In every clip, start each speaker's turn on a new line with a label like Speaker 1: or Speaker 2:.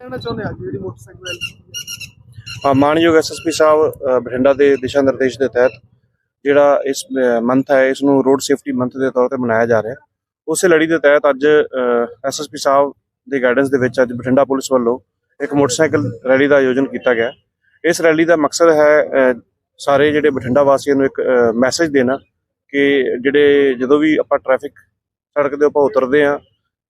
Speaker 1: ਕਹਿਣਾ ਚਾਹੁੰਦੇ ਆ ਜਿਹੜੀ ਮੋਟਰਸਾਈਕਲ
Speaker 2: ਹਾਂ, ਮਾਨਯੋਗ ਐਸਐਸਪੀ ਸਾਹਿਬ ਅ, ਬਠਿੰਡਾ ਦੇ ਦਿਸ਼ਾ ਨਿਰਦੇਸ਼ ਦੇ ਤਹਿਤ ਜਿਹੜਾ ਇਸ ਮੰਥ ਹੈ ਇਸ ਨੂੰ ਰੋਡ ਸੇਫਟੀ ਮੰਥ ਦੇ ਤੌਰ ਤੇ ਮਨਾਇਆ ਜਾ ਰਿਹਾ ਹੈ। ਉਸੇ ਲੜੀ ਦੇ ਤਹਿਤ ਅੱਜ ਐਸਐਸਪੀ ਸਾਹਿਬ ਦੇ ਗਾਈਡੈਂਸ ਦੇ ਵਿੱਚ ਅੱਜ ਬਠਿੰਡਾ ਪੁਲਿਸ ਵੱਲੋਂ ਇੱਕ ਮੋਟਰਸਾਈਕਲ ਰੈਲੀ ਦਾ ਆਯੋਜਨ ਕੀਤਾ ਗਿਆ। ਇਸ ਰੈਲੀ ਦਾ ਮਕਸਦ ਹੈ ਸਾਰੇ ਜਿਹੜੇ ਬਠਿੰਡਾ ਵਾਸੀਆਂ ਨੂੰ ਇੱਕ ਮੈਸੇਜ ਦੇਣਾ ਕਿ ਜਿਹੜੇ ਜਦੋਂ ਵੀ ਆਪਾਂ ਟ੍ਰੈਫਿਕ ਸੜਕ ਦੇ ਉੱਪਰ ਉਤਰਦੇ ਆ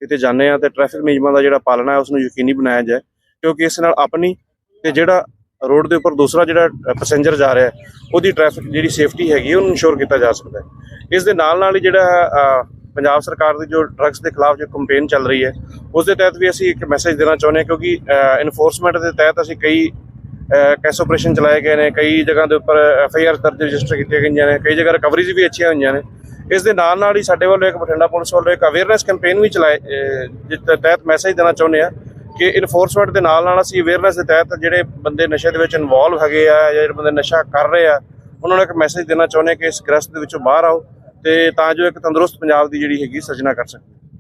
Speaker 2: ਕਿਤੇ ਜਾਂਦੇ ਆ ਤੇ ਟ੍ਰੈਫਿਕ ਨਿਯਮਾਂ ਦਾ ਜਿਹੜਾ ਪਾਲਣਾ ਹੈ ਉਸ ਨੂੰ ਯਕੀਨੀ ਬਣਾਇਆ ਜਾਏ ਕਿਉਂਕਿ ਇਸ ਨਾਲ ਆਪਣੀ ਤੇ ਜਿਹੜਾ ਰੋਡ ਦੇ ਉੱਪਰ ਦੂਸਰਾ ਜਿਹੜਾ ਪੈਸੇਂਜਰ ਜਾ ਰਿਹਾ ਉਹਦੀ ਟ੍ਰੈਫਿਕ ਜਿਹੜੀ ਸੇਫਟੀ ਹੈਗੀ ਉਹਨੂੰ ਇਨਸ਼ੋਰ ਕੀਤਾ ਜਾ ਸਕਦਾ ਹੈ। ਇਸ ਦੇ ਨਾਲ ਨਾਲ ਹੀ ਜਿਹੜਾ ਹੈ, ਪੰਜਾਬ ਸਰਕਾਰ ਦੀ ਜੋ ਡਰੱਗਸ ਦੇ ਖਿਲਾਫ ਜੋ ਕੰਪੇਨ ਚੱਲ ਰਹੀ ਹੈ ਉਸ ਦੇ ਤਹਿਤ ਵੀ ਅਸੀਂ ਇੱਕ ਮੈਸੇਜ ਦੇਣਾ ਚਾਹੁੰਦੇ ਹਾਂ ਕਿਉਂਕਿ ਇਨਫੋਰਸਮੈਂਟ ਦੇ ਤਹਿਤ ਅਸੀਂ ਕਈ ਕੈਸ ਆਪਰੇਸ਼ਨ ਚਲਾਏ ਗਏ ਨੇ ਕਈ ਜਗ੍ਹਾ ਦੇ ਉੱਪਰ ਐਫ ਆਈ ਆਰ ਦਰਜ ਰਜਿਸਟਰ ਕੀਤੀਆਂ ਗਈਆਂ ਨੇ ਕਈ ਜਗ੍ਹਾ ਰਿਕਵਰੀਜ਼ ਵੀ ਅੱਛੀਆਂ ਹੋਈਆਂ ਨੇ। ਇਸ ਦੇ ਨਾਲ ਨਾਲ ਹੀ ਸਾਡੇ ਵੱਲੋਂ ਇੱਕ ਬਠਿੰਡਾ ਪੁਲਿਸ ਵੱਲੋਂ ਇੱਕ ਅਵੇਅਰਨੈਸ ਕੈਂਪੇਨ ਵੀ ਚਲਾਏ ਅ, ਜਿਸ ਦੇ ਤਹਿਤ ਮੈਸੇਜ ਦੇਣਾ ਚਾਹੁੰਦੇ ਆ ਕਿ ਇਨਫੋਰਸਮੈਂਟ ਦੇ ਨਾਲ ਨਾਲ ਅਸੀਂ ਅਵੇਅਰਨੈਸ ਦੇ ਤਹਿਤ ਜਿਹੜੇ ਬੰਦੇ ਨਸ਼ੇ ਦੇ ਵਿੱਚ ਇਨਵੋਲਵ ਹੈਗੇ ਆ ਜਾਂ ਜਿਹੜੇ ਬੰਦੇ ਨਸ਼ਾ ਕਰ ਰਹੇ ਆ ਉਹਨਾਂ ਨੂੰ ਇੱਕ ਮੈਸੇਜ ਦੇਣਾ ਚਾਹੁੰਦੇ ਹਾਂ ਕਿ ਇਸ ਗ੍ਰਸਤ ਦੇ ਵਿੱਚੋਂ ਬਾਹਰ ਆਓ। ਤੇ ਤਾਂ ਜੋ ਇੱਕ ਤੰਦਰੁਸਤ ਪੰਜਾਬ ਦੀ ਜਿਹੜੀ ਹੈਗੀ ਸਿਰਜਣਾ ਕਰ ਸਕੀਏ।